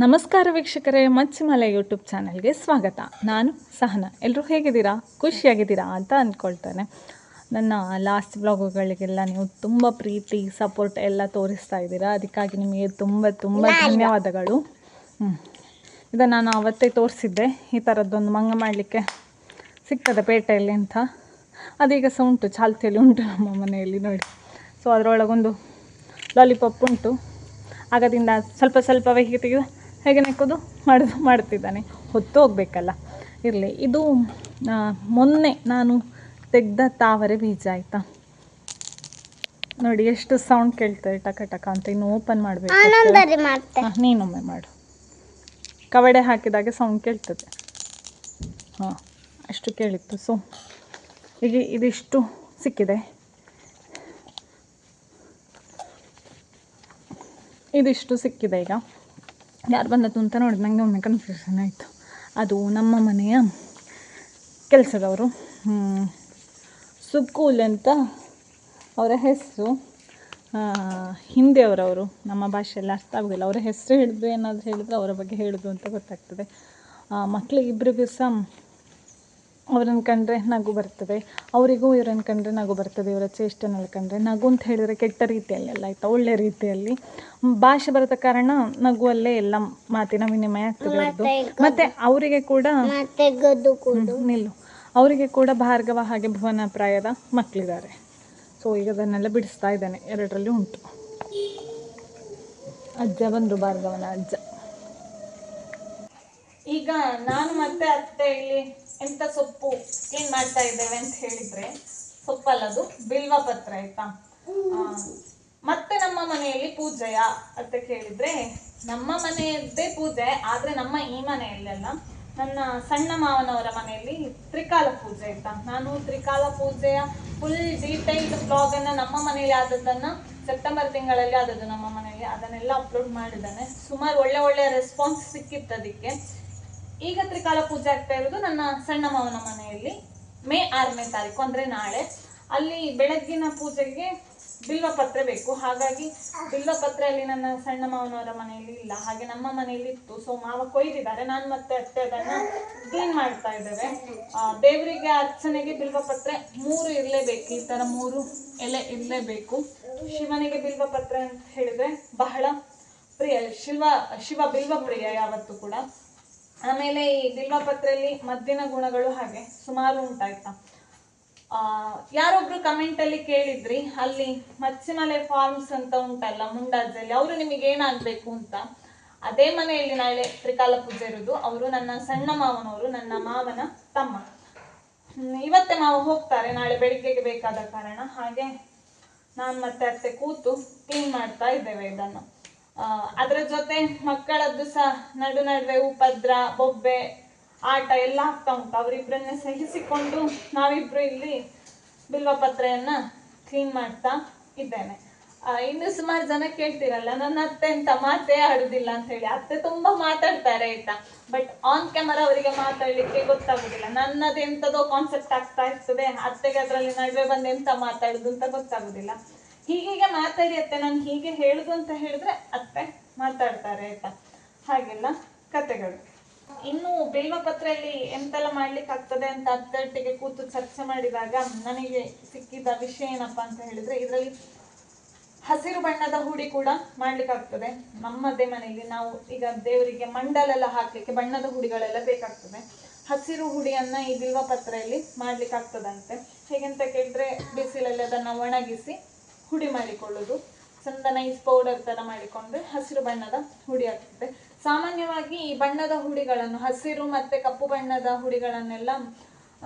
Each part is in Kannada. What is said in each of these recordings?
ನಮಸ್ಕಾರ ವೀಕ್ಷಕರೇ ಮಚ್ಚಿಮಲೆ ಯೂಟ್ಯೂಬ್ ಚಾನಲ್ಗೆ ಸ್ವಾಗತ. ನಾನು ಸಹನ. ಎಲ್ಲರೂ ಹೇಗಿದ್ದೀರಾ? ಖುಷಿಯಾಗಿದ್ದೀರಾ ಅಂತ ಅಂದ್ಕೊಳ್ತೇನೆ. ನನ್ನ ಲಾಸ್ಟ್ ಬ್ಲಾಗುಗಳಿಗೆಲ್ಲ ನೀವು ತುಂಬ ಪ್ರೀತಿ ಸಪೋರ್ಟ್ ಎಲ್ಲ ತೋರಿಸ್ತಾ ಇದ್ದೀರಾ. ಅದಕ್ಕಾಗಿ ನಿಮಗೆ ತುಂಬ ತುಂಬ ಧನ್ಯವಾದಗಳು. ಹ್ಞೂ ಇದನ್ನು ನಾನು ಅವತ್ತೇ ತೋರಿಸಿದ್ದೆ. ಈ ಥರದ್ದೊಂದು ಮಂಗ ಮಾಡಲಿಕ್ಕೆ ಸಿಗ್ತದೆ ಪೇಟೆಯಲ್ಲಿ ಅಂತ. ಅದೀಗ ಸಹ ಉಂಟು ಚಾಲ್ತಿಯಲ್ಲಿ ಉಂಟು ನಮ್ಮ ಮನೆಯಲ್ಲಿ ನೋಡಿ. ಸೊ ಅದರೊಳಗೊಂದು ಲಾಲಿಪಾಪ್ ಉಂಟು. ಆಗದಿಂದ ಸ್ವಲ್ಪ ಸ್ವಲ್ಪ ಹೀಗೆ ತೆಗೆದು ಹೇಗೆ ನೆಕ್ಕೋದು? ಮಾಡ್ ಮಾಡ್ತಿದ್ದಾನೆ. ಹೊತ್ತು ಹೋಗಬೇಕಲ್ಲ ಇರಲಿ ಇದು ಮೊನ್ನೆ ನಾನು ತೆಗೆದ ತಾವರೆ ಬೀಜ ಆಯಿತಾ? ನೋಡಿ ಎಷ್ಟು ಸೌಂಡ್ ಕೇಳ್ತಾರೆ ಟಕ ಟಕ ಅಂತ ಇನ್ನು ಓಪನ್ ಮಾಡಬೇಕು ನೀನೊಮ್ಮೆ ಮಾಡು. ಕವಡೆ ಹಾಕಿದಾಗ ಸೌಂಡ್ ಕೇಳ್ತದೆ. ಹಾಂ ಅಷ್ಟು ಕೇಳಿತ್ತು. ಸೊ ಈಗ ಇದಿಷ್ಟು ಸಿಕ್ಕಿದೆ. ಇದಿಷ್ಟು ಸಿಕ್ಕಿದೆ ಈಗ. ಯಾರು ಬಂದದ್ದು ಅಂತ ನೋಡಿ ನನಗೆ ಒಮ್ಮೆ ಕನ್ಫ್ಯೂಷನ್ ಆಯಿತು. ಅದು ನಮ್ಮ ಮನೆಯ ಕೆಲಸದವರು ಸುಕೂಲ್ ಅಂತ ಅವರ ಹೆಸರು ಹಿಂದಿಯವರವರು. ನಮ್ಮ ಭಾಷೆಯಲ್ಲಿ ಅರ್ಥ ಆಗೋದಿಲ್ಲ. ಅವರ ಹೆಸರು ಹಿಡಿದು ಏನಾದರೂ ಹೇಳಿದ್ರು, ಅವರ ಬಗ್ಗೆ ಹೇಳೋದು ಅಂತ ಗೊತ್ತಾಗ್ತದೆ. ಮಕ್ಕಳಿಗೆ ಇಬ್ಬರಿಗೂ ಸಹ ಅವರನ್ನು ಕಂಡ್ರೆ ನಗು ಬರ್ತದೆ. ಅವರಿಗೂ ಇವ್ರನ್ನ ಕಂಡ್ರೆ ನಗು ಬರ್ತದೆ. ಇವರ ಚೇಷ್ಟೆನೆಲ್ಲ ಕಂಡರೆ ನಗು ಅಂತ ಹೇಳಿದರೆ ಕೆಟ್ಟ ರೀತಿಯಲ್ಲ ಆಯಿತಾ? ಒಳ್ಳೆ ರೀತಿಯಲ್ಲಿ. ಭಾಷೆ ಬರದ ಕಾರಣ ನಗುವಲ್ಲೇ ಎಲ್ಲ ಮಾತಿನ ವಿನಿಮಯ ಆಗ್ತದೆ ಮತ್ತೆ ಮತ್ತು ಅವರಿಗೆ ಕೂಡ ಮತ್ತೆ ಗದ್ದು ಕೂಡು. ನಿಲ್ಲು. ಅವರಿಗೆ ಕೂಡ ಭಾರ್ಗವ ಹಾಗೆ ಭುವನ ಪ್ರಾಯದ ಮಕ್ಕಳಿದ್ದಾರೆ ಸೊ ಈಗ ಅದನ್ನೆಲ್ಲ ಬಿಡಿಸ್ತಾ ಇದ್ದಾನೆ. ಎರಡರಲ್ಲಿ ಉಂಟು. ಅಜ್ಜ ಬಂದರು ಭಾರ್ಗವನ ಅಜ್ಜ. ಈಗ ನಾನು ಮತ್ತೆ ಅತ್ತೆ ಇಲ್ಲಿ ಎಂತ ಸೊಪ್ಪು? ಕ್ಲೀನ್ ಮಾಡ್ತಾ ಇದ್ದೇವೆ ಅಂತ ಹೇಳಿದ್ರೆ ಸೊಪ್ಪಲ್ಲದು ಬಿಲ್ವ ಪತ್ರ, ಆಯ್ತಾ? ಮತ್ತೆ ನಮ್ಮ ಮನೆಯಲ್ಲಿ ಪೂಜೆಯ ಅಂತ ಕೇಳಿದ್ರೆ ನಮ್ಮ ಮನೆಯದ್ದೇ ಪೂಜೆ, ಆದ್ರೆ ನಮ್ಮ ಈ ಮನೆಯಲ್ಲೆಲ್ಲ ನನ್ನ ಸಣ್ಣ ಮಾವನವರ ಮನೆಯಲ್ಲಿ ತ್ರಿಕಾಲ ಪೂಜೆ, ಆಯ್ತಾ? ನಾನು ತ್ರಿಕಾಲ ಪೂಜೆಯ ಫುಲ್ ಡೀಟೈಲ್ಡ್ ಬ್ಲಾಗ್ ಅನ್ನ ನಮ್ಮ ಮನೆಯಲ್ಲಿ ಆದದ್ದನ್ನ, ಸೆಪ್ಟೆಂಬರ್ ತಿಂಗಳಲ್ಲಿ ಆದದ್ದು ನಮ್ಮ ಮನೆಯಲ್ಲಿ, ಅದನ್ನೆಲ್ಲ ಅಪ್ಲೋಡ್ ಮಾಡಿದ್ದಾನೆ. ಸುಮಾರು ಒಳ್ಳೆ ಒಳ್ಳೆ ರೆಸ್ಪಾನ್ಸ್ ಸಿಕ್ಕಿತ್ತು ಅದಕ್ಕೆ. ಈಗ ತ್ರಿಕಾಲ ಪೂಜೆ ಆಗ್ತಾ ಇರೋದು ನನ್ನ ಸಣ್ಣ ಮಾವನ ಮನೆಯಲ್ಲಿ. ಮೇ ಆರನೇ ತಾರೀಕು, ಅಂದರೆ ನಾಳೆ. ಅಲ್ಲಿ ಬೆಳಗ್ಗಿನ ಪೂಜೆಗೆ ಬಿಲ್ವ ಪತ್ರೆ ಬೇಕು. ಹಾಗಾಗಿ ಬಿಲ್ವ ಅಲ್ಲಿ ನನ್ನ ಸಣ್ಣ ಮಾವನವರ ಮನೆಯಲ್ಲಿ ಇಲ್ಲ. ಹಾಗೆ ನಮ್ಮ ಮನೆಯಲ್ಲಿ ಇತ್ತು. ಸೊ ಮಾವ ಕೊಯ್ದಿದ್ದಾರೆ. ನಾನು ಮತ್ತೆ ಅತ್ತೆ ಅದನ್ನ ಕ್ಲೀನ್ ಮಾಡ್ತಾ ಇದ್ದೇವೆ. ದೇವರಿಗೆ ಅರ್ಚನೆಗೆ ಬಿಲ್ವ ಪತ್ರೆ ಮೂರು ಇರಲೇಬೇಕು. ಈ ಥರ ಮೂರು ಎಲೆ ಇರಲೇಬೇಕು. ಶಿವನಿಗೆ ಬಿಲ್ವ ಪತ್ರೆ ಅಂತ ಹೇಳಿದ್ರೆ ಬಹಳ ಪ್ರಿಯ. ಶಿವ ಶಿವ ಬಿಲ್ವ ಪ್ರಿಯ ಯಾವತ್ತೂ ಕೂಡ. ಆಮೇಲೆ ಈ ಬಿಲ್ವಪತ್ರೆಯಲ್ಲಿ ಮದ್ದಿನ ಗುಣಗಳು ಹಾಗೆ ಸುಮಾರು ಉಂಟಾಯ್ತಾ. ಯಾರೊಬ್ರು ಕಮೆಂಟ್ ಅಲ್ಲಿ ಕೇಳಿದ್ರಿ, ಅಲ್ಲಿ ಮಚ್ಚಿಮಲೆ ಫಾರ್ಮ್ಸ್ ಅಂತ ಉಂಟಲ್ಲ ಮುಂಡಾಜಲ್ಲಿ, ಅವರು ನಿಮಗೆ ಏನಾಗ್ಬೇಕು ಅಂತ? ಅದೇ ಮನೆಯಲ್ಲಿ ನಾಳೆ ತ್ರಿಕಾಲ ಪೂಜೆ ಇರೋದು, ಅವರು ನನ್ನ ಸಣ್ಣ ಮಾವನವರು, ನನ್ನ ಮಾವನ ತಮ್ಮ. ಇವತ್ತೇ ಮಾವ ಹೋಗ್ತಾರೆ, ನಾಳೆ ಬೆಳಿಗ್ಗೆಗೆ ಬೇಕಾದ ಕಾರಣ. ಹಾಗೆ ನಾನು ಮತ್ತೆ ಅತ್ತೆ ಕೂತು ಕ್ಲೀನ್ ಮಾಡ್ತಾ ಇದ್ದೇವೆ ಇದನ್ನು. ಅದರ ಜೊತೆ ಮಕ್ಕಳದ್ದು ಸಹ ನಡು ನಡುವೆ ಉಪದ್ರ, ಬೊಬ್ಬೆ, ಆಟ ಎಲ್ಲ ಆಗ್ತಾ ಉಂಟು. ಅವರಿಬ್ಬರನ್ನೇ ಸಹಿಸಿಕೊಂಡು ನಾವಿಬ್ರು ಇಲ್ಲಿ ಬಿಲ್ವಪತ್ರೆಯನ್ನ ಕ್ಲೀನ್ ಮಾಡ್ತಾ ಇದ್ದೇನೆ ಇನ್ನೂ ಸುಮಾರು ಜನ ಕೇಳ್ತಿರಲ್ಲ, ನನ್ನ ಅತ್ತೆ ಅಂತ ಮಾತೇ ಆಡುದಿಲ್ಲ ಅಂತ ಹೇಳಿ. ಅತ್ತೆ ತುಂಬಾ ಮಾತಾಡ್ತಾರೆ, ಆಯ್ತಾ? ಬಟ್ ಆನ್ ಕ್ಯಾಮರಾ ಅವರಿಗೆ ಮಾತಾಡ್ಲಿಕ್ಕೆ ಗೊತ್ತಾಗುದಿಲ್ಲ. ನನ್ನದು ಎಂತದೋ ಕಾನ್ಸೆಪ್ಟ್ ಆಗ್ತಾ ಇರ್ತದೆ. ಅತ್ತೆಗೆ ಅದರಲ್ಲಿ ನಡುವೆ ಬಂದು ಎಂತ ಮಾತಾಡುದು ಅಂತ ಗೊತ್ತಾಗುದಿಲ್ಲ. ಹೀಗೀಗೆ ಮಾತಾಡಿ ಅತ್ತೆ, ನಾನು ಹೀಗೆ ಹೇಳುದು ಅಂತ ಹೇಳಿದ್ರೆ ಅತ್ತೆ ಮಾತಾಡ್ತಾರೆ ಆಯ್ತಾ ಹಾಗೆಲ್ಲ ಕತೆಗಳು. ಇನ್ನು ಬಿಲ್ವ ಪತ್ರೆಯಲ್ಲಿ ಎಂತೆಲ್ಲ ಮಾಡ್ಲಿಕ್ಕೆ ಆಗ್ತದೆ ಅಂತ ಅತ್ತೊಟ್ಟಿಗೆ ಕೂತು ಚರ್ಚೆ ಮಾಡಿದಾಗ ನನಗೆ ಸಿಕ್ಕಿದ ವಿಷಯ ಏನಪ್ಪಾ ಅಂತ ಹೇಳಿದ್ರೆ ಇದರಲ್ಲಿ ಹಸಿರು ಬಣ್ಣದ ಹುಡಿ ಕೂಡ ಮಾಡ್ಲಿಕ್ಕೆ ಆಗ್ತದೆ ನಮ್ಮದೇ ಮನೆಯಲ್ಲಿ ನಾವು ಈಗ ದೇವರಿಗೆ ಮಂಡಲೆಲ್ಲ ಹಾಕ್ಲಿಕ್ಕೆ ಬಣ್ಣದ ಹುಡಿಗಳೆಲ್ಲ ಬೇಕಾಗ್ತದೆ. ಹಸಿರು ಹುಡಿಯನ್ನ ಈ ಬಿಲ್ವ ಪತ್ರೆಯಲ್ಲಿ ಮಾಡ್ಲಿಕ್ಕೆ ಆಗ್ತದಂತೆ ಹೇಗೆಂತ ಕೇಳಿದ್ರೆ ಬಿಸಿಲಲ್ಲಿ ಅದನ್ನ ಒಣಗಿಸಿ ಹುಡಿ ಮಾಡಿಕೊಳ್ಳೋದು. ಚಂದ ನೈಸ್ ಪೌಡರ್ ಥರ ಮಾಡಿಕೊಂಡ್ರೆ ಹಸಿರು ಬಣ್ಣದ ಹುಡಿ ಆಗ್ತದೆ ಸಾಮಾನ್ಯವಾಗಿ ಈ ಬಣ್ಣದ ಹುಡಿಗಳನ್ನು, ಹಸಿರು ಮತ್ತೆ ಕಪ್ಪು ಬಣ್ಣದ ಹುಡಿಗಳನ್ನೆಲ್ಲ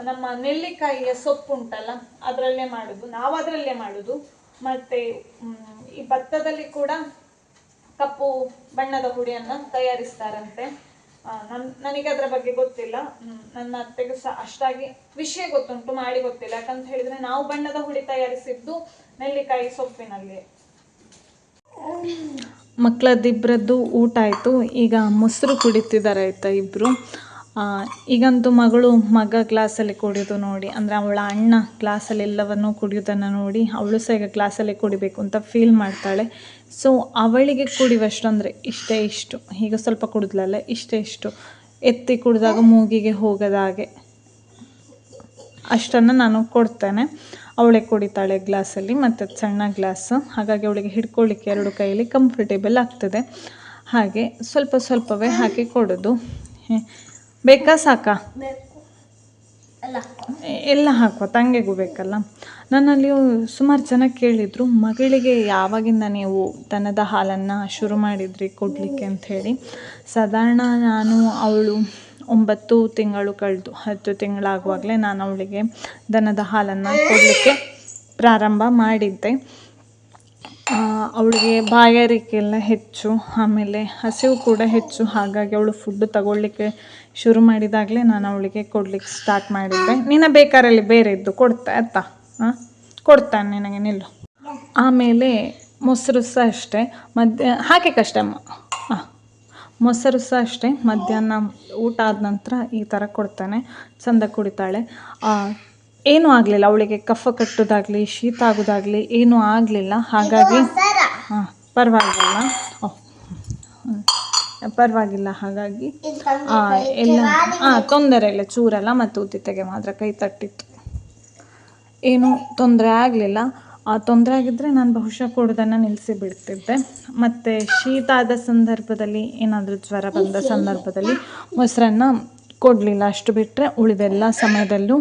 ನಮ್ಮ ನೆಲ್ಲಿಕಾಯಿಯ ಸೊಪ್ಪು ಉಂಟಲ್ಲ, ಅದರಲ್ಲೇ ಮಾಡುದು. ನಾವು ಅದರಲ್ಲೇ ಮಾಡೋದು. ಮತ್ತೆ ಈ ಭತ್ತದಲ್ಲಿ ಕೂಡ ಕಪ್ಪು ಬಣ್ಣದ ಹುಡಿಯನ್ನ ತಯಾರಿಸ್ತಾರಂತೆ. ನನ್, ನನಗೆ ಅದರ ಬಗ್ಗೆ ಗೊತ್ತಿಲ್ಲ. ನನ್ನ ಅತ್ತೆಗೆ ಸಹ ಅಷ್ಟಾಗಿ ವಿಷಯ ಗೊತ್ತುಂಟು, ಮಾಡಿ ಗೊತ್ತಿಲ್ಲ. ಯಾಕಂತ ಹೇಳಿದ್ರೆ ನಾವು ಬಣ್ಣದ ಹುಡಿ ತಯಾರಿಸಿದ್ದು ನೆಲ್ಲಿಕಾಯಿ ಸೊಪ್ಪಿನಲ್ಲಿ. ಮಕ್ಕಳದಿಬ್ಬರದ್ದು ಊಟ ಆಯಿತು. ಈಗ ಮೊಸರು ಕುಡಿತಿದ್ದಾರೆ ಆಯಿತಾ ಇಬ್ಬರು ಈಗಂತೂ ಮಗಳು ಮಗ ಗ್ಲಾಸಲ್ಲಿ ಕುಡಿಯೋದು ನೋಡಿ, ಅಂದರೆ ಅವಳ ಅಣ್ಣ ಗ್ಲಾಸಲ್ಲಿ ಎಲ್ಲವನ್ನು ಕುಡಿಯೋದನ್ನು ನೋಡಿ ಅವಳು ಸಹ ಈಗ ಗ್ಲಾಸಲ್ಲಿ ಕುಡಿಬೇಕು ಅಂತ ಫೀಲ್ ಮಾಡ್ತಾಳೆ. ಸೊ ಅವಳಿಗೆ ಕುಡಿಯುವಷ್ಟು ಅಂದರೆ ಇಷ್ಟೇ ಇಷ್ಟು. ಈಗ ಸ್ವಲ್ಪ ಕುಡಿದ್ಲಲ್ಲ, ಇಷ್ಟೇ ಇಷ್ಟು. ಎತ್ತಿ ಕುಡಿದಾಗ ಮೂಗಿಗೆ ಹೋಗದ ಹಾಗೆ. ಅಷ್ಟನ್ನು ನಾನು ಕೊಡ್ತೇನೆ. ಅವಳೇ ಕುಡಿತಾಳೆ ಗ್ಲಾಸಲ್ಲಿ, ಮತ್ತು ಅದು ಸಣ್ಣ ಗ್ಲಾಸ್. ಹಾಗಾಗಿ ಅವಳಿಗೆ ಹಿಡ್ಕೊಳ್ಳಿಕ್ಕೆ ಎರಡು ಕೈಯಲ್ಲಿ ಕಂಫರ್ಟೇಬಲ್ ಆಗ್ತದೆ. ಹಾಗೆ ಸ್ವಲ್ಪ ಸ್ವಲ್ಪವೇ ಹಾಕಿ ಕೊಡೋದು. ಬೇಕಾ ಸಾಕಾ? ಎಲ್ಲ ಹಾಕುವ, ತಂಗಿಗೂ ಬೇಕಲ್ಲ. ನನ್ನಲ್ಲಿ ಸುಮಾರು ಜನ ಕೇಳಿದರು, ಮಗಳಿಗೆ ಯಾವಾಗಿಂದ ನೀವು ದನದ ಹಾಲನ್ನು ಶುರು ಮಾಡಿದ್ರಿ ಕೊಡಲಿಕ್ಕೆ ಅಂಥೇಳಿ. ಸಾಧಾರಣ ನಾನು, ಅವಳು ಒಂಬತ್ತು ತಿಂಗಳು ಕಳೆದು, ಹತ್ತು ತಿಂಗಳಾಗುವಾಗಲೇ ನಾನು ಅವಳಿಗೆ ದನದ ಹಾಲನ್ನು ಕೊಡಲಿಕ್ಕೆ ಪ್ರಾರಂಭ ಮಾಡಿದ್ದೆ. ಅವಳಿಗೆ ಬಾಯಾರಿಕೆ ಎಲ್ಲ ಹೆಚ್ಚು, ಆಮೇಲೆ ಹಸಿವು ಕೂಡ ಹೆಚ್ಚು, ಹಾಗಾಗಿ ಅವಳು ಫುಡ್ ತಗೊಳ್ಳಿಕ್ಕೆ ಶುರು ಮಾಡಿದಾಗಲೇ ನಾನು ಅವಳಿಗೆ ಕೊಡ್ಲಿಕ್ಕೆ ಸ್ಟಾರ್ಟ್ ಮಾಡಿದ್ದೆ. ನಿನ್ನ ಬೇಕಾರಲ್ಲಿ ಬೇರೆ ಇದ್ದು ಕೊಡ್ತಾ ಆಯ್ತಾ ಹಾಂ ಕೊಡ್ತಾನೆ ನಿನಗೆ, ನಿಲ್ಲು. ಆಮೇಲೆ ಮೊಸರು ಸಹ ಅಷ್ಟೇ. ಮಧ್ಯ ಹಾಕಿ ಕಷ್ಟಮ್ಮ. ಮೊಸರು ಸಹ ಅಷ್ಟೇ. ಮಧ್ಯಾಹ್ನ ಊಟ ಆದ ನಂತರ ಈ ಥರ ಕೊಡ್ತಾನೆ. ಚಂದ ಕುಡಿತಾಳೆ. ಏನೂ ಆಗಲಿಲ್ಲ. ಅವಳಿಗೆ ಕಫ ಕಟ್ಟೋದಾಗಲಿ, ಶೀತ ಆಗೋದಾಗಲಿ ಏನೂ ಆಗಲಿಲ್ಲ. ಹಾಗಾಗಿ, ಹಾಂ, ಪರವಾಗಿಲ್ಲ. ಪರವಾಗಿಲ್ಲ. ಹಾಗಾಗಿ ಎಲ್ಲ ಹಾಂ ತೊಂದರೆ ಇಲ್ಲ. ಚೂರಲ್ಲ ಮತ್ತು ಉದ್ದಿತೆಗೆ ಮಾತ್ರ ಕೈ ತಟ್ಟಿತ್ತು. ಏನೂ ತೊಂದರೆ ಆಗಲಿಲ್ಲ. ತೊಂದರೆ ಆಗಿದ್ದರೆ ನಾನು ಬಹುಶಃ ಕೊಡೋದನ್ನು ನಿಲ್ಲಿಸಿ ಬಿಡ್ತಿದ್ದೆ. ಮತ್ತು ಶೀತ ಆದ ಸಂದರ್ಭದಲ್ಲಿ ಏನಾದರೂ ಜ್ವರ ಬಂದ ಸಂದರ್ಭದಲ್ಲಿ ಮೊಸರನ್ನ ಕೊಡಲಿಲ್ಲ. ಅಷ್ಟು ಬಿಟ್ಟರೆ ಉಳಿದೆಲ್ಲ ಸಮಯದಲ್ಲೂ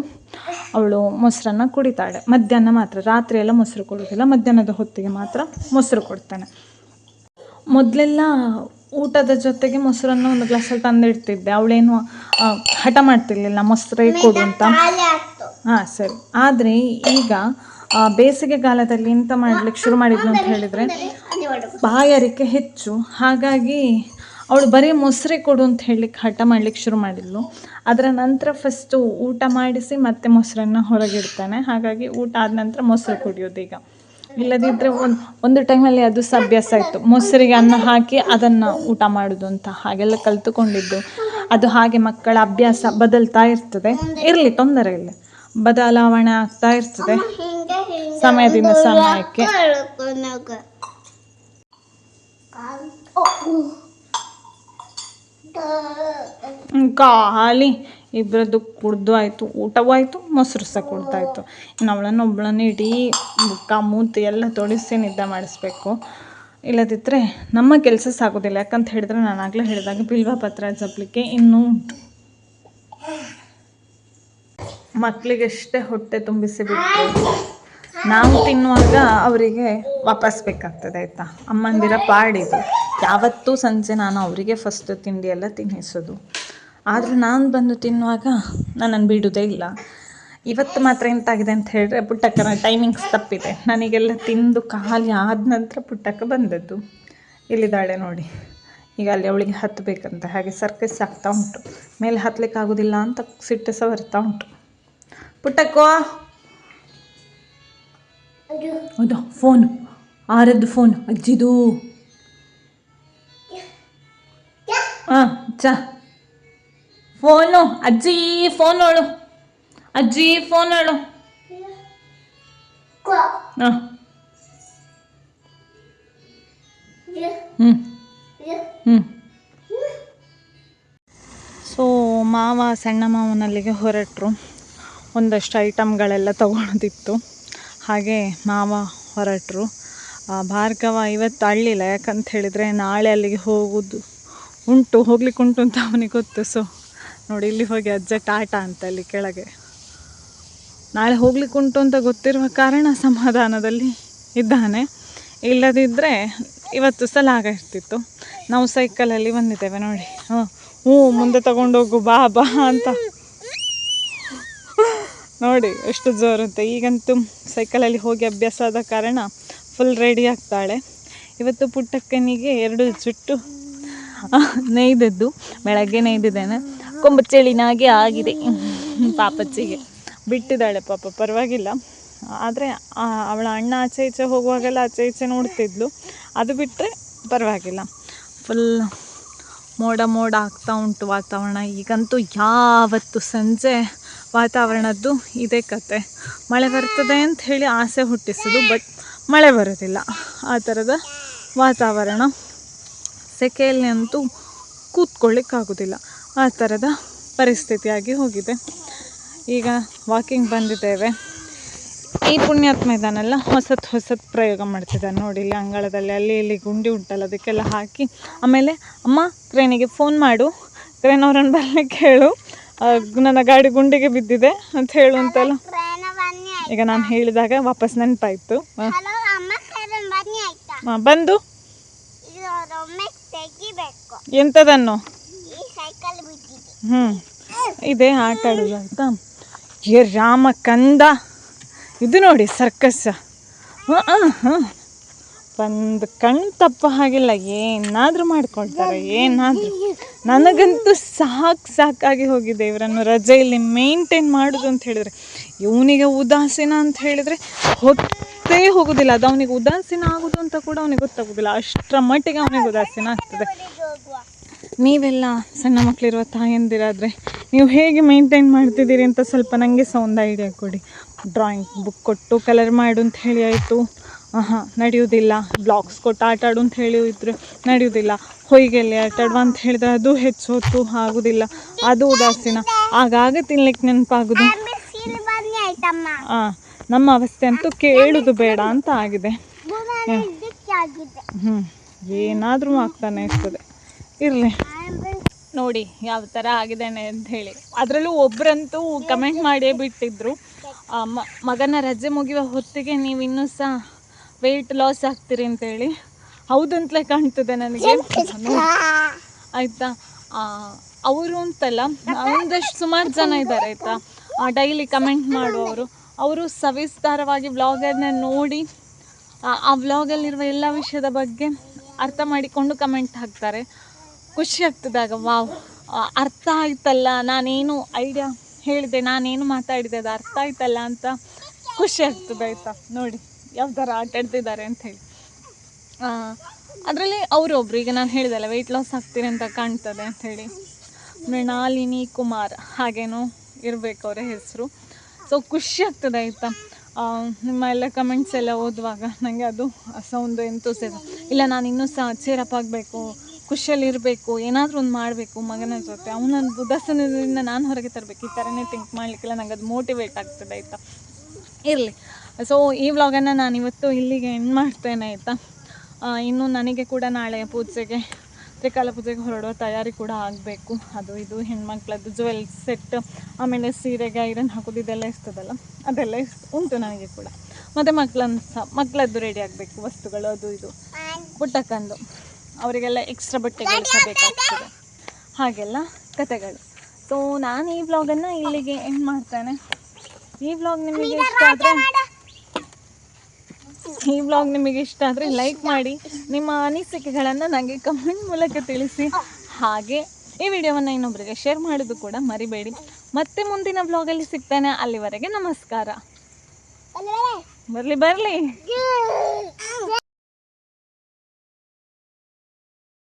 ಅವಳು ಮೊಸರನ್ನ ಕುಡಿತಾಳೆ. ಮಧ್ಯಾಹ್ನ ಮಾತ್ರ, ರಾತ್ರಿ ಎಲ್ಲ ಮೊಸರು ಕೊಡೋದಿಲ್ಲ ಮಧ್ಯಾಹ್ನದ ಹೊತ್ತಿಗೆ ಮಾತ್ರ ಮೊಸರು ಕೊಡ್ತಾನೆ. ಮೊದಲೆಲ್ಲ ಊಟದ ಜೊತೆಗೆ ಮೊಸರನ್ನು ಒಂದು ಗ್ಲಾಸಲ್ಲಿ ತಂದಿಡ್ತಿದ್ದೆ. ಅವಳೇನು ಹಠ ಮಾಡ್ತಿರ್ಲಿಲ್ಲ. ಮೊಸರೇ ಕೊಡು ಅಂತ. ಹಾಂ, ಸರಿ. ಆದರೆ ಈಗ ಬೇಸಿಗೆ ಕಾಲದಲ್ಲಿ ಎಂತ ಮಾಡ್ಲಿಕ್ಕೆ ಶುರು ಮಾಡಿದ್ಲು ಅಂತ ಹೇಳಿದರೆ, ಬಾಯಾರಿಕೆ ಹೆಚ್ಚು. ಹಾಗಾಗಿ ಅವಳು ಬರೀ ಮೊಸರೆ ಕೊಡು ಅಂತ ಹೇಳಲಿಕ್ಕೆ ಹಠ ಮಾಡ್ಲಿಕ್ಕೆ ಶುರು ಮಾಡಿದ್ಲು. ಅದರ ನಂತರ ಫಸ್ಟು ಊಟ ಮಾಡಿಸಿ ಮತ್ತೆ ಮೊಸರನ್ನು ಹೊರಗಿಡ್ತಾನೆ. ಹಾಗಾಗಿ ಊಟ ಆದ ನಂತರ ಮೊಸರು ಕುಡಿಯೋದು ಈಗ. ಇಲ್ಲದಿದ್ದರೆ ಒಂದು ಒಂದು ಟೈಮಲ್ಲಿ ಅದು ಸಹ ಅಭ್ಯಾಸ ಆಯಿತು. ಮೊಸರಿಗೆ ಅನ್ನ ಹಾಕಿ ಅದನ್ನು ಊಟ ಮಾಡೋದು ಅಂತ ಹಾಗೆಲ್ಲ ಕಲ್ತುಕೊಂಡಿದ್ದು. ಅದು ಹಾಗೆ ಮಕ್ಕಳ ಅಭ್ಯಾಸ ಬದಲ್ತಾ ಇರ್ತದೆ. ಇರಲಿ, ತೊಂದರೆ ಇಲ್ಲ. ಬದಲಾವಣೆ ಆಗ್ತಾ ಇರ್ತದೆ. ಸಮಯದಿಂದ ಸಮಯಕ್ಕೆ. ಖಾಲಿ ಇಬ್ಬರದ್ದು ಕುಡ್ದು ಆಯಿತು, ಊಟವೂ ಆಯಿತು, ಮೊಸರು ಸಹ ಕುಡ್ದಾಯ್ತು ಇನ್ನು ಅವಳನ್ನು ಒಬ್ಬಳನ್ನು ಇಡೀ ಮುಖ, ಮೂತಿ ಎಲ್ಲ ತೊಡಿಸಿ ನಿದ್ದೆ ಮಾಡಿಸ್ಬೇಕು. ಇಲ್ಲದಿದ್ದರೆ ನಮ್ಮ ಕೆಲಸ ಸಾಗೋದಿಲ್ಲ. ಯಾಕಂತ ಹೇಳಿದ್ರೆ ನಾನು ಆಗಲೇ ಹೇಳಿದಾಗ ಬಿಲ್ವ ಪತ್ರ ಜಪ್ಲಿಕ್ಕೆ ಇನ್ನೂ ಉಂಟು. ಮಕ್ಕಳಿಗೆಷ್ಟೇ ಹೊಟ್ಟೆ ತುಂಬಿಸಿ ಬಿಟ್ಟು ನಾವು ತಿನ್ನುವಾಗ ಅವರಿಗೆ ವಾಪಸ್ ಬೇಕಾಗ್ತದೆ ಆಯಿತಾ? ಅಮ್ಮಂದಿರ ಪಾಡಿದು. ಯಾವತ್ತೂ ಸಂಜೆ ನಾನು ಅವರಿಗೆ ಫಸ್ಟ್ ತಿಂಡಿ ಎಲ್ಲ ತಿನ್ನಿಸೋದು. ಆದರೆ ನಾನು ಬಂದು ತಿನ್ನುವಾಗ ನನ್ನನ್ನು ಬಿಡೋದೇ ಇಲ್ಲ. ಇವತ್ತು ಮಾತ್ರ ಎಂತಾಗಿದೆ ಅಂತ ಹೇಳಿದ್ರೆ ಪುಟ್ಟಕ್ಕನ ಟೈಮಿಂಗ್ಸ್ ತಪ್ಪಿದೆ. ನನಗೆಲ್ಲ ತಿಂದು ಖಾಲಿ ಆದ ನಂತರ ಪುಟ್ಟಕ್ಕ ಬಂದದ್ದು. ಇಲ್ಲಿದ್ದಾಳೆ ನೋಡಿ. ಈಗ ಅಲ್ಲಿ ಅವಳಿಗೆ ಹತ್ತಬೇಕಂತ ಹಾಗೆ ಸರ್ಕಸ್ ಆಗ್ತಾ ಉಂಟು. ಮೇಲೆ ಹತ್ತಲಿಕ್ಕೆ ಆಗೋದಿಲ್ಲ ಅಂತ ಸಿಟ್ಟು ಸಹ ಬರ್ತಾ ಉಂಟು. ಪುಟ್ಟಕ್ಕೋ. ಅದು. ಹೌದಾ ಫೋನು ಆರದ್ದು ಫೋನ್ ಅಜ್ಜಿದು. ಹಾಂ ಚ. ಫೋನು ಅಜ್ಜಿ ಫೋನ್ ಹೇಳು ಅಜ್ಜಿ ಫೋನ್ ಹೇಳು. ಹಾಂ. ಹ್ಞೂ. ಹ್ಞೂ ಸೊ ಮಾವ ಸಣ್ಣ ಮಾವನಲ್ಲಿಗೆ ಹೊರಟರು. ಒಂದಷ್ಟು ಐಟಮ್ಗಳೆಲ್ಲ ತೊಗೊಳೋದಿತ್ತು. ಹಾಗೆ ಮಾವ, ಹೊರಟರು. ಭಾರ್ಗವ ಇವತ್ತು ಅಳ್ಳಿಲ್ಲ. ಯಾಕಂತ ಹೇಳಿದರೆ ನಾಳೆ ಅಲ್ಲಿಗೆ ಹೋಗೋದು, ಉಂಟು, ಹೋಗ್ಲಿಕ್ಕೆ ಅಂತ ಅವನಿಗೆ ಗೊತ್ತು. ಸೊ ನೋಡಿ, ಇಲ್ಲಿ ಹೋಗಿ ಅಜ್ಜ ಟಾಟಾ ಅಂತ ಅಲ್ಲಿ ಕೆಳಗೆ. ನಾಳೆ ಹೋಗ್ಲಿಕ್ಕೆ ಉಂಟು ಅಂತ ಗೊತ್ತಿರುವ ಕಾರಣ ಸಮಾಧಾನದಲ್ಲಿ ಇದ್ದಾನೆ. ಇಲ್ಲದಿದ್ದರೆ ಇವತ್ತು ಸಲ ಆಗ ಇರ್ತಿತ್ತು. ನಾವು ಸೈಕಲಲ್ಲಿ ಬಂದಿದ್ದೇವೆ, ನೋಡಿ. ಹ್ಞೂ ಹ್ಞೂ ಮುಂದೆ ತಗೊಂಡೋಗು, ಬಾ ಬಾ ಅಂತ. ನೋಡಿ, ಎಷ್ಟು ಜೋರಂತೆ. ಈಗಂತೂ ಸೈಕಲಲ್ಲಿ ಹೋಗಿ ಅಭ್ಯಾಸ ಆದ ಕಾರಣ ಫುಲ್ ರೆಡಿ ಆಗ್ತಾಳೆ. ಇವತ್ತು ಪುಟ್ಟಕ್ಕನಿಗೆ ಎರಡು ಜುಟ್ಟು ನೇಯ್ದದ್ದು, ಬೆಳಗ್ಗೆ ನೇಯ್ದಿದ್ದೇನೆ. ಕೊಂಬ ಚಳಿನಾಗೆ ಆಗಿದೆ. ಪಾಪಚ್ಚಿಗೆ. ಬಿಟ್ಟಿದ್ದಾಳೆ ಪಾಪ, ಪರವಾಗಿಲ್ಲ. ಆದರೆ ಅವಳ ಅಣ್ಣ ಆಚೆ ಈಚೆ ಹೋಗುವಾಗೆಲ್ಲ ಆಚೆ ಈಚೆ ನೋಡ್ತಿದ್ಲು. ಅದು ಬಿಟ್ಟರೆ ಪರವಾಗಿಲ್ಲ. ಫುಲ್ ಮೋಡ ಮೋಡ ಆಗ್ತಾ ಉಂಟು ವಾತಾವರಣ. ಈಗಂತೂ ಯಾವತ್ತು ಸಂಜೆ ವಾತಾವರಣದ್ದು ಇದೇ ಕತೆ. ಮಳೆ ಬರ್ತದೆ ಅಂತ ಹೇಳಿ ಆಸೆ ಹುಟ್ಟಿಸೋದು ಬಟ್ ಮಳೆ ಬರೋದಿಲ್ಲ. ಆ ಥರದ ವಾತಾವರಣ ಸೆಕೆಯಲ್ಲಿ ಅಂತೂ ಕೂತ್ಕೊಳ್ಳಿಕ್ಕಾಗೋದಿಲ್ಲ. ಆ ಥರದ ಪರಿಸ್ಥಿತಿಯಾಗಿ ಹೋಗಿದೆ. ಈಗ ವಾಕಿಂಗ್ ಬಂದಿದ್ದೇವೆ. ಈ ಪುಣ್ಯಾತ್ಮ ಇದನ್ನೆಲ್ಲ ಹೊಸತು ಹೊಸತು ಪ್ರಯೋಗ ಮಾಡ್ತಿದ್ದಾನೆ ನೋಡಿ, ಇಲ್ಲಿ ಅಂಗಳದಲ್ಲಿ, ಅಲ್ಲಿ ಇಲ್ಲಿ ಗುಂಡಿ ಉಂಟಲ್ಲ, ಅದಕ್ಕೆಲ್ಲ ಹಾಕಿ ಆಮೇಲೆ ಅಮ್ಮ ಕ್ರೇನಿಗೆ ಫೋನ್ ಮಾಡು. ಕ್ರೇನ್ ಅವ್ರನ್ನ ಬರಲಿಕ್ಕೆ ಹೇಳು. ನನ್ನ ಗಾಡಿ ಗುಂಡಿಗೆ ಬಿದ್ದಿದೆ ಅಂತ ಹೇಳು ಅಂತಲ್ಲ ಟ್ರೈನ್ ಬನ್ನಿ ಆಯ್ತು? ಈಗ ನಾನು ಹೇಳಿದಾಗ ವಾಪಸ್ ನೆನಪಾಯ್ತು. ಬಂದು. ಎಂಥದನ್ನು? ಹ್ಞೂ ಇದೆ ಆಟ ಆಡೋದು ಆಯ್ತಾ? ಏ ರಾಮ ಕಂದ ಇದು ನೋಡಿ ಸರ್ಕಸ್ ಹಾಂ ಹಾಂ. ಒಂದು ಕಣ್ಣು ತಪ್ಪ ಹಾಗಿಲ್ಲ, ಏನಾದರೂ ಮಾಡ್ಕೊಳ್ತಾರೆ, ಏನಾದರೂ. ನನಗಂತೂ ಸಾಕು ಸಾಕಾಗಿ ಹೋಗಿದೆ ಇವರನ್ನು ರಜೆಯಲ್ಲಿ ಮೇಂಟೈನ್ ಮಾಡೋದು ಅಂತ ಹೇಳಿದ್ರೆ. ಇವನಿಗೆ ಉದಾಸೀನ ಅಂತ ಹೇಳಿದರೆ ಹೊತ್ತೇ ಹೋಗೋದಿಲ್ಲ. ಅದು ಅವನಿಗೆ ಉದಾಸೀನ ಆಗೋದು ಅಂತ ಕೂಡ ಅವನಿಗೆ ಗೊತ್ತಾಗೋದಿಲ್ಲ. ಅಷ್ಟರ ಮಟ್ಟಿಗೆ ಅವನಿಗೆ ಉದಾಸೀನ ಆಗ್ತದೆ. ನೀವೆಲ್ಲ ಸಣ್ಣ ಮಕ್ಕಳಿರುವ ತಾಯಂದಿರಾದರೆ ನೀವು ಹೇಗೆ ಮೇಂಟೈನ್ ಮಾಡ್ತಿದ್ದೀರಿ ಅಂತ ಸ್ವಲ್ಪ ನನಗೆ ಸಹ ಒಂದು ಐಡಿಯಾ ಕೊಡಿ. ಡ್ರಾಯಿಂಗ್ ಬುಕ್ ಕೊಟ್ಟು, ಕಲರ್ ಮಾಡು ಅಂತ ಹೇಳಿ ಆಯಿತು. ಹಾಂ ನಡೆಯೋದಿಲ್ಲ ಬ್ಲಾಕ್ಸ್ ಕೊಟ್ಟು ಆಟ ಆಡು ಅಂತ ಹೇಳಿದ್ರೆ ನಡೆಯೋದಿಲ್ಲ ಹೊಯ್ಗೆಲ್ಲಿ ಆಟ ಆಡುವ ಅಂತ ಹೇಳಿದ್ರೆ ಅದು ಹೆಚ್ಚು ಹೊತ್ತು ಆಗೋದಿಲ್ಲ. ಅದು ಉದಾಸೀನ. ಆಗಾಗ ತಿನ್ಲಿಕ್ಕೆ ನೆನಪಾಗುದು. ಹಾಂ ನಮ್ಮ ಅವಸ್ಥೆ ಅಂತೂ ಕೇಳೋದು ಬೇಡ ಅಂತ ಆಗಿದೆ. ಹ್ಮ್. ಏನಾದ್ರೂ ಆಗಿದೆ. ಹ್ಞೂ ಏನಾದರೂ ಆಗ್ತಾನೆ ಇರ್ತದೆ. ಇರಲಿ. ನೋಡಿ ಯಾವ ಥರ ಆಗಿದೆ ಅಂತ ಹೇಳಿ. ಅದರಲ್ಲೂ ಒಬ್ಬರಂತೂ ಕಮೆಂಟ್ ಮಾಡೇ ಬಿಟ್ಟಿದ್ರು. ಮಗನ ರಜೆ ಮುಗಿಯುವ ಹೊತ್ತಿಗೆ ನೀವು ಇನ್ನೂ ಸಹ ವೆಯ್ಟ್ ಲಾಸ್ ಆಗ್ತೀರಿ ಅಂತೇಳಿ. ಹೌದಂತಲೇ ಕಾಣ್ತದೆ ನನಗೆ. ಆಯಿತಾ? ಅವರು ಅಂತಲ್ಲ, ಒಂದಷ್ಟು ಸುಮಾರು ಜನ ಇದ್ದಾರೆ ಆಯಿತಾ? ಡೈಲಿ ಕಮೆಂಟ್ ಮಾಡುವವರು. ಅವರು ಸವಿಸ್ತಾರವಾಗಿ ವ್ಲಾಗರ್ನ ನೋಡಿ, ಆ- ವ್ಲಾಗಲ್ಲಿರುವ ಎಲ್ಲ ವಿಷಯದ ಬಗ್ಗೆ ಅರ್ಥ ಮಾಡಿಕೊಂಡು ಕಮೆಂಟ್ ಹಾಕ್ತಾರೆ. ಖುಷಿ ಆಗ್ತದೆ ಆಗ, ವಾವ್. ಅರ್ಥ ಆಯ್ತಲ್ಲ, ನಾನೇನು ಐಡಿಯಾ ಹೇಳಿದೆ, ನಾನೇನು ಮಾತಾಡಿದೆ, ಅದು ಅರ್ಥ ಆಯ್ತಲ್ಲ ಅಂತ ಖುಷಿ ಆಗ್ತದೆ, ಆಯಿತಾ? ನೋಡಿ. ಯಾವ ಥರ ಆಟಾಡ್ತಿದ್ದಾರೆ ಅಂತ ಹೇಳಿ. ಅದರಲ್ಲಿ ಅವರೊಬ್ರು, ಈಗ ನಾನು ಹೇಳಿದೆಲ್ಲ ವೆಯ್ಟ್ ಲಾಸ್ ಆಗ್ತೀನಿ ಅಂತ ಕಾಣ್ತದೆ ಅಂತ ಹೇಳಿ. ಮೃಣಾಲಿನಿ ಕುಮಾರ್, ಹಾಗೇನೋ ಇರಬೇಕು ಅವರ ಹೆಸರು. ಸೊ ಖುಷಿ ಆಗ್ತದೆ ಆಯಿತಾ? ನಿಮ್ಮ ಎಲ್ಲ ಕಮೆಂಟ್ಸ್ ಎಲ್ಲ ಓದುವಾಗ ನನಗೆ ಅದು ಸೌಂದು ಎಂತೂ ಇಲ್ಲ, ನಾನು ಇನ್ನೂ ಸಹ ಚೇರಪ್ ಆಗಬೇಕು ಖುಷಿಯಲ್ಲಿರಬೇಕು ಏನಾದರೂ ಒಂದು ಮಾಡಬೇಕು ಮಗನ ಜೊತೆ. ಅವನ ಉದಾಸನದಿಂದ ನಾನು ಹೊರಗೆ ತರಬೇಕು. ಈ ಥರನೇ ಥಿಂಕ್ ಮಾಡಲಿಕ್ಕೆಲ್ಲ ನಂಗೆ ಅದು ಮೋಟಿವೇಟ್ ಆಗ್ತದೆ ಆಯಿತಾ? ಇರಲಿ. ಸೊ ಈ ವ್ಲಾಗನ್ನು ನಾನು ಇವತ್ತು ಇಲ್ಲಿಗೆ ಎಂಡ್ ಮಾಡ್ತೇನೆ ಆಯಿತಾ? ಇನ್ನು ನನಗೆ ಕೂಡ ನಾಳೆ ಪೂಜೆಗೆ, ತ್ರಿಕಾಲ ಪೂಜೆಗೆ ಹೊರಡುವ ತಯಾರಿ ಕೂಡ ಆಗಬೇಕು. ಅದು ಇದು ಹೆಣ್ಮಕ್ಳದ್ದು ಜುವೆಲ್ ಸೆಟ್ ಆಮೇಲೆ ಸೀರೆಗೆ ಐರನ್ ಹಾಕೋದು ಇದೆಲ್ಲ ಇರ್ತದಲ್ಲ, ಅದೆಲ್ಲ ಉಂಟು ನನಗೆ ಕೂಡ. ಮತ್ತು ಮಕ್ಕಳನ್ನು ಸಹ ಮಕ್ಕಳದ್ದು ರೆಡಿ ಆಗಬೇಕು, ವಸ್ತುಗಳು, ಅದು ಇದು. ಪುಟ್ಟಕ್ಕಂದು ಅವರಿಗೆಲ್ಲ ಎಕ್ಸ್ಟ್ರಾ ಬಟ್ಟೆಗಳು ಬೇಕಾಗ್ತದೆ ಹಾಗೆಲ್ಲ ಕತೆಗಳು ಸೊ ನಾನು ಈ ವ್ಲಾಗನ್ನು ಇಲ್ಲಿಗೆ ಎಂಡ್ ಮಾಡ್ತೇನೆ. ಈ ವ್ಲಾಗ್ ನಿಮಗೆ ಇಷ್ಟ ಆದರೆ ಈ ಬ್ಲಾಗ್ ನಿಮಗೆ ಇಷ್ಟ ಆದರೆ ಲೈಕ್ ಮಾಡಿ. ನಿಮ್ಮ ಅನಿಸಿಕೆಗಳನ್ನು ನನಗೆ ಕಮೆಂಟ್ ಮೂಲಕ ತಿಳಿಸಿ. ಹಾಗೆ ಈ ವಿಡಿಯೋವನ್ನು ಇನ್ನೊಬ್ಬರಿಗೆ ಶೇರ್ ಮಾಡೋದು ಕೂಡ ಮರಿಬೇಡಿ. ಮತ್ತೆ ಮುಂದಿನ ಬ್ಲಾಗಲ್ಲಿ ಸಿಗ್ತೇನೆ. ಅಲ್ಲಿವರೆಗೆ ನಮಸ್ಕಾರ. ಬರಲಿ ಬರಲಿ.